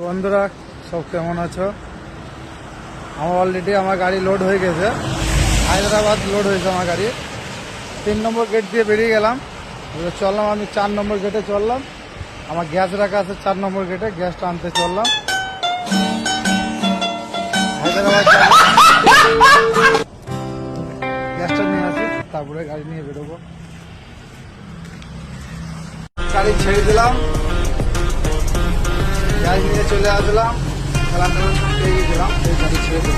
বন্ধুরা, সব কেমন আছো? আমার অলরেডি আমার গাড়ি লোড হয়ে গেছে। হায়দ্রাবাদ লোড হয়েছে আমার গাড়ি। তিন নম্বর গেট দিয়ে বেরিয়ে গেলাম। চললাম, আমি চার নম্বর গেটে চললাম। আমার গ্যাস রাখা আছে চার নম্বর গেটে গ্যাসটা আনতে চললাম। হায়দ্রাবাদ গ্যাসটা নিয়ে আসি, তারপরে গাড়ি নিয়ে বেরোবো। গাড়ি ছেড়ে দিলাম। গাড়ি নিয়ে চলে আসলাম সেই গাড়ি ছেড়ে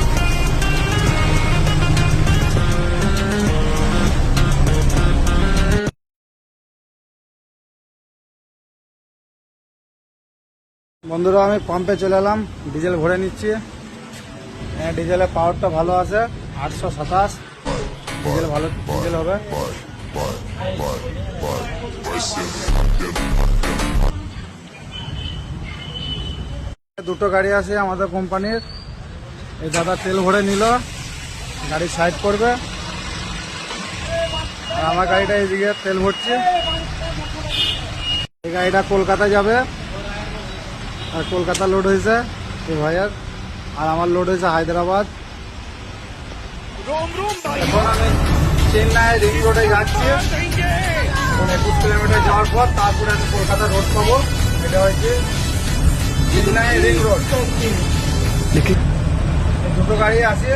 বন্ধুরা আমি পাম্পে চলে এলাম ডিজেল ভরে নিচ্ছি হ্যাঁ ডিজেলের পাওয়ারটা ভালো আছে আটশো সাতাশ ডিজেল ভালো ডিজেল হবে দুটো গাড়ি আছে আমাদের কোম্পানির। এই দাদা তেল ভরে নিল, গাড়ি সাইড করবে। আর আমার গাড়িটা এইদিকে তেল ভরছে। এই গাড়িটা কলকাতা যাবে। আর কলকাতা লোড হয়েছে এই ভাইয়ার। আর আমার লোড হয়েছে হায়দ্রাবাদ। এখন আমি চেন্নাই রিং রোডে যাচ্ছি। একুশ কিলোমিটার যাওয়ার পর তারপরে আমি কলকাতা রোড পাবো। এটা হচ্ছে রিং রোড দুটো গাড়ি আছে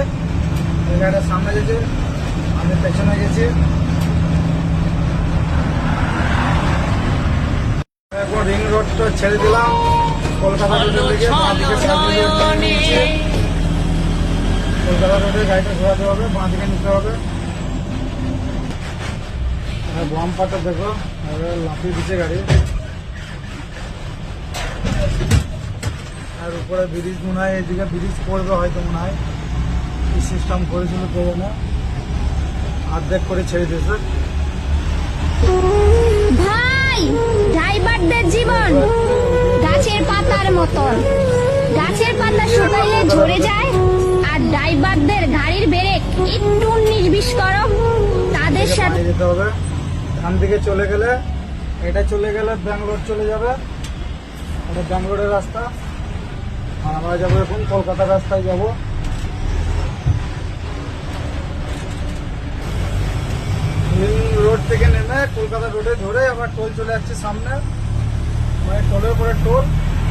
এই গাড়িটার সামনে গেছে আমি পেছনে গেছি। এখন রিং রোডটা ছেড়ে দিলাম। কলকাতা রোডের দিকে। কলকাতা রোডে গাড়িটা ঘোরাতে হবে বাঁ দিকে নিতে হবে। বাম পাটা দেখো এবার লাফিয়ে দিচ্ছে গাড়ি। আর উপরে ব্রিজ মনে হয় এদিকে ব্রিজ করবে হয়তো মনে হয়। কি সিস্টেম করেছিল না অর্ধেক করে ছেড়ে দিয়েছে। ভাই ড্রাইভারদের জীবন। গাছের পাতার মতন। গাছের পাতা শুকাইলে ঝরে যায় আর ড্রাইভারদের গাড়ির ব্রেক একটু বিশ করো। তাদের সাথে যেতে হবে। ডান দিকে চলে গেলে এটা চলে গেলে ব্যাঙ্গালোর চলে যাবে। এটা ব্যাঙ্গালোরের রাস্তা। আর আমরা যাব এখন কলকাতা রাস্তায় যাব। রোড থেকে নেমে কলকাতা রোডে ধরে আবার টোল চলে যাচ্ছে সামনে। মানে টোলের উপরে টোল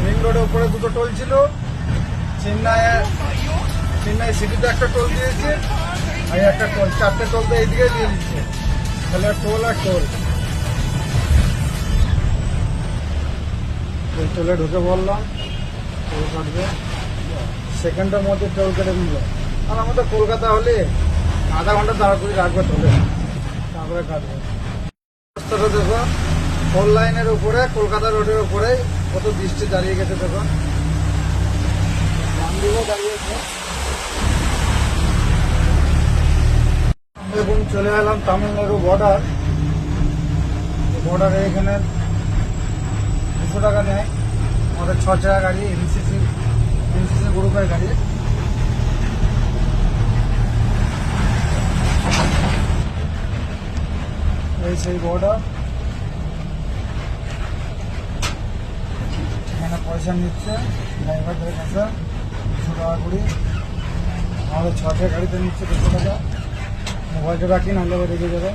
রিং রোডের উপরে দুটো টোল ছিল। চেন্নাই চেন্নাই সিটিতে একটা টোল দিয়েছে, আর একটা টোল, চারটে টোল তো এইদিকে দিয়ে দিচ্ছে। তাহলে টোল আর টোল। টোলে ঢুকে বললাম কাটবে সেকেন্ডের মধ্যে টোল কেটে নিল আর আমাদের কলকাতা হলে আধা ঘণ্টা দাঁড়া করে রাখবে টোলে। তারপরে কাটবে। রাস্তাটা দেখো ফোর লাইনের উপরে, কলকাতা রোডের উপরে কত বৃষ্টি দাঁড়িয়ে গেছে দেখো। দাঁড়িয়েছে এখন চলে এলাম তামিলনাড়ু বর্ডার বর্ডারে এখানে দুশো টাকা নেয়। আমাদের ছ গাড়ি এনসিসি গ্রুপের গাড়ি এই সেই বর্ডার এখানে পয়সা নিচ্ছে ড্রাইভারদের কাছে দুশো টাকা করে আমাদের ছটা গাড়িতে নিচ্ছে দুশো টাকা মোবাইলটা রাখি নাহলে আবার রেখে যাবে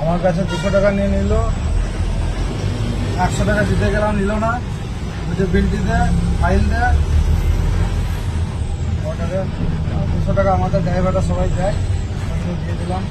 আমার কাছে দুশো টাকা নিয়ে নিল একশো টাকা দিতে গেলাম নিল না বিলটি দেয় ফাইল দেয় দুশো টাকা আমাদের ড্রাইভাররা সবাই দেয়। দিয়ে দিলাম।